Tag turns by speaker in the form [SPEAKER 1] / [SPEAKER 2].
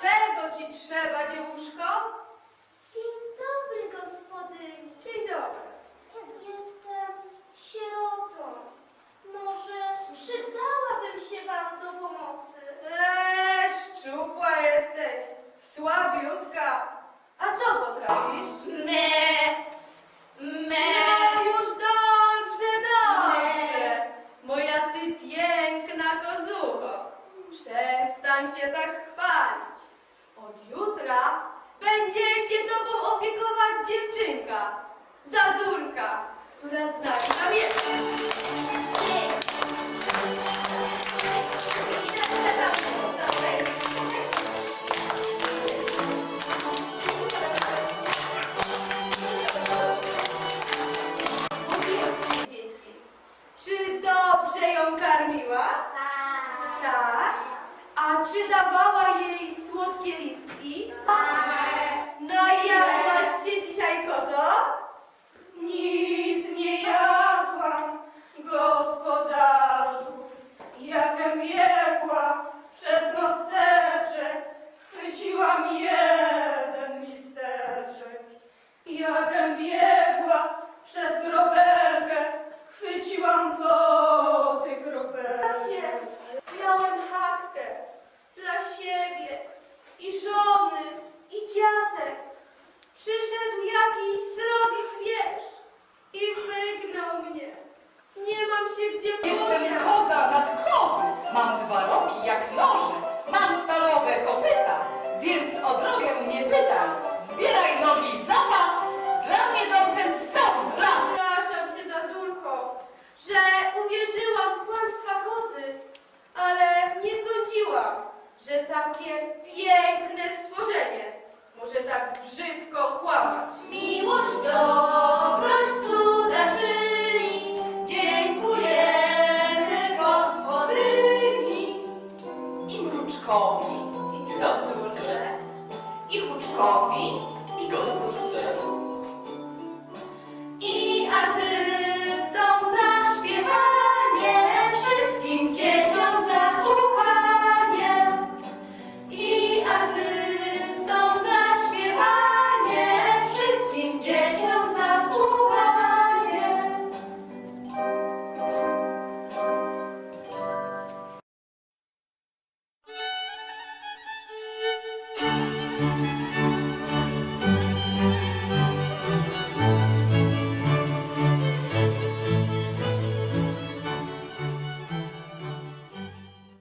[SPEAKER 1] Czego ci trzeba, dziewuszko?
[SPEAKER 2] Dzień dobry, gospodyni.
[SPEAKER 1] Dzień dobry.
[SPEAKER 2] Jestem sierotą. Może przydałabym się wam do pomocy.
[SPEAKER 1] Eee, szczupła jesteś, słabiutka. A co potrafisz?
[SPEAKER 2] Me, me.
[SPEAKER 1] No już dobrze, dobrze. Moja ty piękna kozucho. Przestań się tak. Będzie się tobą opiekować dziewczynka, Zazulka, która znać na miejsce.
[SPEAKER 2] Ej. Idę sprzedam podstawę.
[SPEAKER 1] Powiedzcie, dzieci, czy dobrze ją karmiła? Tak. A czy dawała jej słodkie listki? Najadłaś się dzisiaj, kozo?
[SPEAKER 3] Nic nie jadłam, gospodarzu. Jakem biegła przez mosteczek, chwyciłam jeden listeczek. Jakem biegła przez grobelkę, chwyciłam wody grobelkę.
[SPEAKER 1] Właśnie, miałem chatkę dla siebie i żony i dziadek. Przyszedł jakiś srogi zwierz i wygnał mnie. Nie mam się gdzie
[SPEAKER 4] Jestem koza nad kozy. Mam dwa rogi jak noże. Mam stalowe kopyta, więc o drogę mnie pytaj. Zbieraj nogi w zapas. Dla mnie dom ten w sam raz.
[SPEAKER 1] Przepraszam cię, Zazulko, że uwierzyłam w kłamstwa kozy, ale nie sądziłam, że takie piękne stworzenie może tak brzydko kłamać.
[SPEAKER 2] Miłość, dobroć, cuda
[SPEAKER 4] I